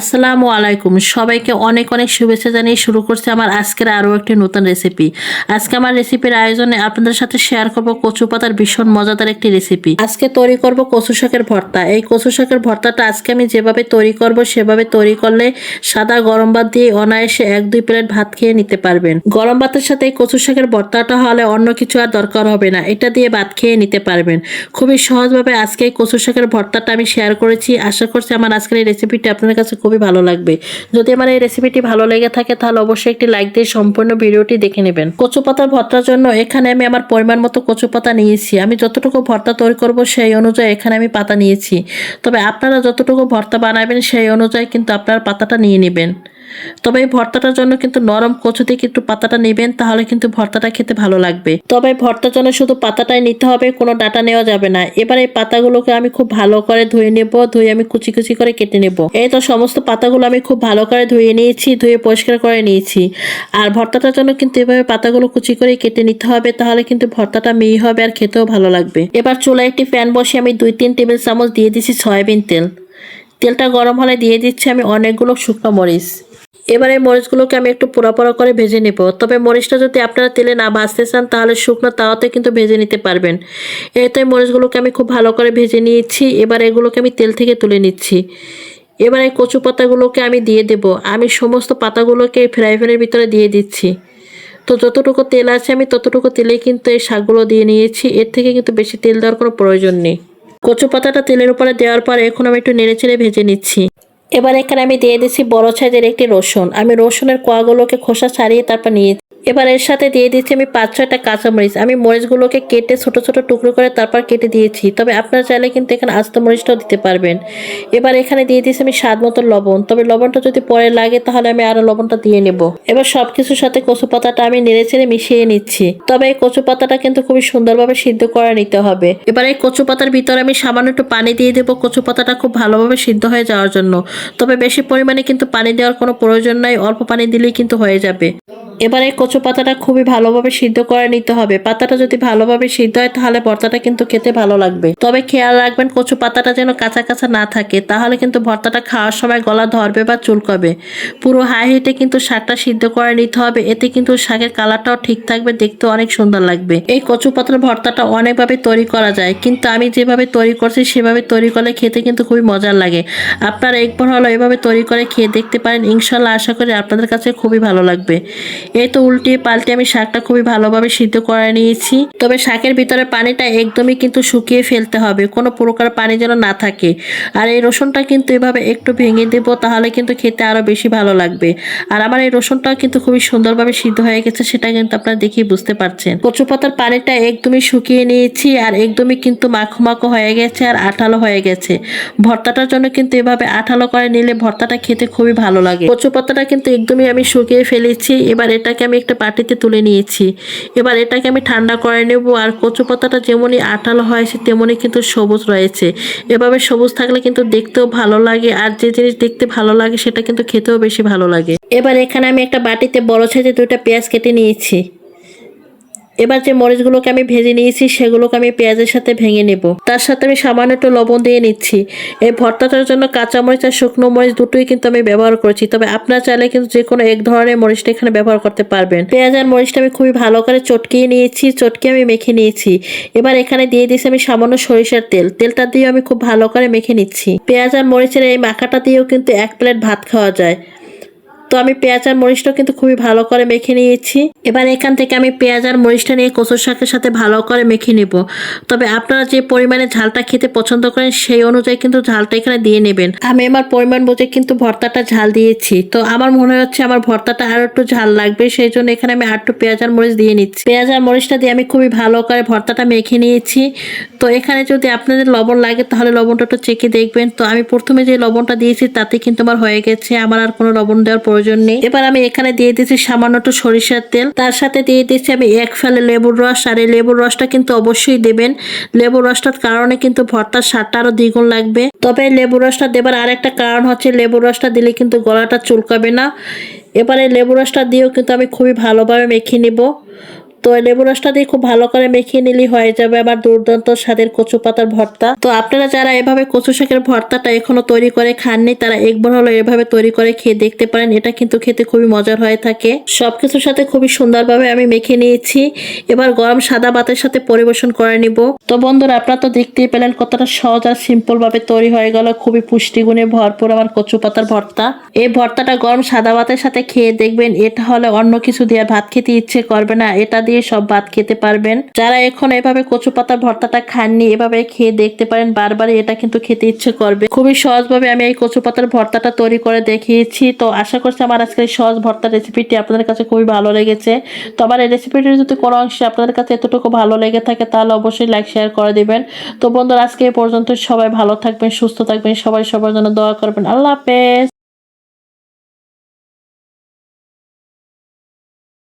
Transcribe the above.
আসসালামু আলাইকুম। সবাইকে অনেক অনেক শুভেচ্ছা জানিয়ে শুরু করছে আমার আজকের আরও একটি নতুন রেসিপি আজকে আমার রেসিপির আয়োজনে আপনাদের সাথে শেয়ার করব কচু পাতার ভীষণ মজাদার একটি রেসিপি আজকে তৈরি করব কচু শাকের ভর্তা। এই কচু শাকের ভর্তাটা আজকে আমি যেভাবে তৈরি করব, সেভাবে তৈরি করলে সাদা গরম ভাত দিয়ে অনায়াসে এক, দুই প্লেট ভাত খেয়ে নিতে পারবেন। গরম ভাতের সাথে এই কচু শাকের ভর্তাটা হলে অন্য কিছু আর দরকার হবে না। এটা দিয়ে ভাত খেয়ে নিতে পারবেন। খুবই সহজভাবে আজকে এই কচু শাকের ভর্তাটা আমি শেয়ার করেছি। আশা করছি আমার আজকের এই রেসিপিটি আপনাদের কাছে খুবই ভালো লাগবে। যদি আমার এই রেসিপিটি ভালো লেগে থাকে, তাহলে অবশ্যই একটি লাইক দিয়ে সম্পূর্ণ ভিডিওটি দেখে নেবেন। কচু পাতার ভর্তার জন্য এখানে আমি আমার পরিমাণ মতো কচু পাতা নিয়েছি। আমি যতটুকু ভর্তা তৈরি করব সেই অনুযায়ী এখানে আমি পাতা নিয়েছি। তবে আপনারা যতটুকু ভর্তা বানাবেন সেই অনুযায়ী কিন্তু আপনার পাতাটা নিয়ে নেবেন। তবে এই ভর্তাটার জন্য কিন্তু নরম কচু থেকে একটু পাতাটা নেবেন, তাহলে কিন্তু ভর্তাটা খেতে ভালো লাগবে। তবে ভর্তার জন্য শুধু পাতাটাই নিতে হবে, কোনো ডাটা নেওয়া যাবে না। এবার এই পাতাগুলোকে আমি খুব ভালো করে ধুয়ে নেব, ধুয়ে আমি কুচি কুচি করে কেটে নেব। এই তো সমস্ত পাতাগুলো আমি খুব ভালো করে ধুয়ে নিয়েছি, ধুয়ে পরিষ্কার করে নিয়েছি। আর ভর্তাটার জন্য কিন্তু এভাবে পাতাগুলো কুচি করে কেটে নিতে হবে, তাহলে কিন্তু ভর্তাটা মিহি হবে আর খেতেও ভালো লাগবে। এবার চুলায় একটি প্যান বসে আমি দুই তিন টেবিল চামচ দিয়ে দিচ্ছি সয়াবিন তেল। তেলটা গরম হলে দিয়ে দিচ্ছি আমি অনেকগুলো শুকনো মরিচ। এবার এই মরিচগুলোকে আমি একটু পোড়া পোড়া করে ভেজে নেব। তবে মরিচটা যদি আপনারা তেলে না ভাজতে চান, তাহলে শুকনো তাওয়াতে কিন্তু ভেজে নিতে পারবেন। এই তো এই মরিচগুলোকে আমি খুব ভালো করে ভেজে নিয়েছি। এবার এগুলোকে আমি তেল থেকে তুলে নিচ্ছি। এবার এই কচু পাতাগুলোকে আমি দিয়ে দেব। আমি সমস্ত পাতাগুলোকে ফ্রাই প্যানের ভিতরে দিয়ে দিচ্ছি। তো যতটুকু তেল আছে, আমি ততটুকু তেলেই কিন্তু এই শাকগুলো দিয়ে নিয়েছি। এর থেকে কিন্তু বেশি তেল দেওয়ার কোনো প্রয়োজন নেই। কচু পাতাটা তেলের উপরে দেওয়ার পর এখন আমি একটু নেড়ে চেড়ে ভেজে নিচ্ছি। এবার এখানে আমি দিয়ে দিছি বড় সাইজের একটি রসুন। আমি রসুনের কোয়াগুলোকে খোসা ছাড়িয়ে তারপর নিয়ে এবার এর সাথে দিয়ে দিচ্ছি আমি পাঁচ ছয়টা কাঁচামরিচ। আমি মরিচগুলোকে কেটে ছোট ছোট টুকরো করে তারপর কেটে দিয়েছি। তবে আপনারা চাইলে কিন্তু এখানে আস্ত মরিচটাও দিতে পারবেন। এবার এখানে দিয়ে দিচ্ছি আমি স্বাদ মতো লবণ। তবে লবণটা যদি পরে লাগে তাহলে আমি আরও লবণটা দিয়ে নেব। এবার সব কিছুর সাথে কচু পাতাটা আমি নেড়ে চেড়ে মিশিয়ে নিচ্ছি। তবে এই কচু পাতাটা কিন্তু খুবই সুন্দরভাবে সিদ্ধ করে নিতে হবে। এবার এই কচু পাতার ভিতরে আমি সামান্য একটু পানি দিয়ে দেবো। কচু পাতাটা খুব ভালোভাবে সিদ্ধ হয়ে যাওয়ার জন্য। তবে বেশি পরিমাণে কিন্তু পানি দেওয়ার কোনো প্রয়োজন নাই। অল্প পানি দিলেই কিন্তু হয়ে যাবে। এবার কচু পাতাটা খুবই ভালোভাবে সিদ্ধ করে নিতে হবে। পাতাটা যদি ভালোভাবে সিদ্ধ হয়, তাহলে ভর্তাটা কিন্তু খেতে ভালো লাগবে। তবে খেয়াল রাখবেন, কচু পাতাটা যেন কাঁচা কাঁচা না থাকে, তাহলে কিন্তু ভর্তাটা খাওয়ার সময় গলা ধরবে বা চুলকাবে। পুরো হাই হিটে কিন্তু শাকটা সিদ্ধ করে নিতে হবে। এতে কিন্তু শাকের কালারটাও ঠিক থাকবে দেখতে অনেক সুন্দর লাগবে। এই কচু পাতার ভর্তাটা অনেকভাবে তৈরি করা যায়, কিন্তু আমি যেভাবে তৈরি করছি, সেভাবে তৈরি করলে খেতে কিন্তু খুবই মজার লাগে। আপনারা একবার হলো এভাবে তৈরি করে খেয়ে দেখতে পারেন। ইনশাল্লাহ আশা করি আপনাদের কাছে খুবই ভালো লাগবে। এই তো উল্টিয়ে পাল্টে আমি শাকটা খুবই ভালোভাবে সিদ্ধ করে নিয়েছি। তবে শাকের ভিতরে পানিটা একদমই কিন্তু শুকিয়ে ফেলতে হবে। কোনো প্রকার পানি যেন না থাকে। আর এই রসুনটা কিন্তু এভাবে একটু ভেঙে দেবো, তাহলে কিন্তু খেতে আরও বেশি ভালো লাগবে। আর আমার এই রসুনটাও কিন্তু খুবই সুন্দরভাবে সিদ্ধ হয়ে গেছে, সেটা কিন্তু আপনারা দেখেই বুঝতে পারছেন। কচু পাতার পানিটা একদমই শুকিয়ে নিয়েছি, আর একদমই কিন্তু মাখো মাখো হয়ে গেছে আর আঠালো হয়ে গেছে। ভর্তাটার জন্য কিন্তু এভাবে আঠালো করে নিলে ভর্তাটা খেতে খুবই ভালো লাগে। কচু পাতাটা কিন্তু একদমই আমি শুকিয়ে ফেলেছি। এবার এটাকে আমি একটা বাটিতে তুলে নিয়েছি। এবার এটাকে আমি ঠান্ডা করে নেব আর কচু পাতাটা যেমনই আঠালো সে তেমনই কিন্তু সবুজ রয়েছে। এভাবে সবুজ থাকলে কিন্তু দেখতেও ভালো লাগে আর যে জিনিস দেখতে ভালো লাগে সেটা কিন্তু খেতেও বেশি ভালো লাগে। এবার এখানে আমি একটা বাটিতে বড় সাইজে দুটা পেঁয়াজ কেটে নিয়েছি। এবার যে মরিচগুলোকে আমি ভেজে নিয়েছি, সেগুলোকে আমি পেঁয়াজের সাথে ভেঙে নেব। তার সাথে আমি সামান্য একটু লবণ দিয়ে নিচ্ছি। এই ভর্তাটার জন্য কাঁচা মরিচ আর শুকনো মরিচ দুটোই কিন্তু আমি ব্যবহার করেছি। তবে আপনার চাইলে কিন্তু যে কোনো এক ধরনের মরিচটা এখানে ব্যবহার করতে পারবেন। পেঁয়াজ আর মরিচটা আমি খুবই ভালো করে চটকিয়ে নিয়েছি চটকে আমি মেখে নিয়েছি। এবার এখানে দিয়ে দিয়েছি আমি সামান্য সরিষার তেল। তেলটা দিয়ে আমি খুব ভালো করে মেখে নিচ্ছি। পেঁয়াজ আর মরিচের এই মাখাটা দিয়েও কিন্তু এক প্লেট ভাত খাওয়া যায়। তো আমি পেঁয়াজ আর মরিচটা কিন্তু খুবই ভালো করে মেখে নিয়েছি। এবার এখান থেকে আমি পেঁয়াজ আর মরিচটা নিয়ে কচুর শাকের সাথে ভালো করে মেখে নেব। তবে আপনারা যে পরিমাণে ঝালটা খেতে পছন্দ করেন সেই অনুযায়ী কিন্তু ঝালটা এখানে দিয়ে নেবেন। আমি আমার পরিমাণ বুঝে কিন্তু ভর্তাটা ঝাল দিয়েছি। তো আমার মনে হচ্ছে আমার ভর্তাটা আরও একটু ঝাল লাগবে, সেই জন্য এখানে আমি আর একটু পেঁয়াজ আর মরিচ দিয়ে নিচ্ছি। পেঁয়াজ আর মরিচটা দিয়ে আমি খুবই ভালো করে ভর্তাটা মেখে নিয়েছি। তো এখানে যদি আপনাদের লবণ লাগে তাহলে লবণটা একটু চেকে দেখবেন। তো আমি প্রথমে যে লবণটা দিয়েছি তাতে কিন্তু আমার হয়ে গেছে। আমার আর কোনো লবণ দেওয়ার প্রয়োজন নেই। এবার আমি এখানে দিয়ে দিচ্ছি সামান্য একটু সরিষার তেল। তার সাথে দিয়ে দিচ্ছি আমি এক ফেলে লেবুর রস। আর এই লেবুর রসটা কিন্তু অবশ্যই দেবেন। লেবুর রসটার কারণে কিন্তু ভর্তার স্বাদটা আরও দ্বিগুণ লাগবে। তবে লেবুর রসটা দেবার আরেকটা কারণ হচ্ছে লেবুর রসটা দিলে কিন্তু গলাটা চুলকাবে না। এবারে লেবু রসটা দিয়েও কিন্তু আমি খুবই ভালোভাবে মেখে নিব। তো লেবু রসটা দিয়ে খুব ভালো করে মেখে নিলেই হয়ে যাবে আমার দুর্দান্ত স্বাদের কচু পাতার ভর্তা। তো আপনারা যারা এভাবে কচু শাকের ভর্তাটা এখনও তৈরি করে খাননি, তারা একবার হলো এভাবে তৈরি করে খেয়ে দেখতে পারেন। এটা কিন্তু খেতে খুবই মজার হয়ে থাকে। সবকিছুর সাথে খুবই সুন্দরভাবে আমি মেখে নিয়েছি। এবার গরম সাদা ভাতের সাথে পরিবেশন করে নিব। তো বন্ধুরা, আপনারা তো দেখতেই পেলেন কতটা সহজ আর সিম্পল ভাবে তৈরি হয়ে গেল। খুবই পুষ্টিগুণে ভরপুর আমার কচু পাতার ভর্তা। এই ভর্তাটা গরম সাদা ভাতের সাথে খেয়ে দেখবেন, এটা হলে অন্য কিছু দিয়ে ভাত খেতে ইচ্ছে করবে না। এটা দিয়ে সব ভাত খেতে পারবেন। যারা এখন এভাবে কচু পাতার ভর্তাটা খাননি, এভাবে খেয়ে দেখতে পারেন, বারবারই এটা কিন্তু খেতে ইচ্ছে করবে। খুবই সহজভাবে আমি এই কচু পাতার ভর্তাটা তৈরি করে দেখিয়েছি। তো আশা করছি আমার আজকের সহজ ভর্তা রেসিপিটি আপনাদের কাছে খুবই ভালো লেগেছে। তো আমার এই রেসিপিটি যদি কোনো অংশে আপনাদের কাছে এতটুকু ভালো লেগে থাকে, তাহলে অবশ্যই লাইক শেয়ার করে দিবেন। তো বন্ধুরা, আজকে এই পর্যন্ত সবাই ভালো থাকবেন, সুস্থ থাকবেন, সবাই সবার জন্য দোয়া করবেন। আল্লাহ হাফেজ।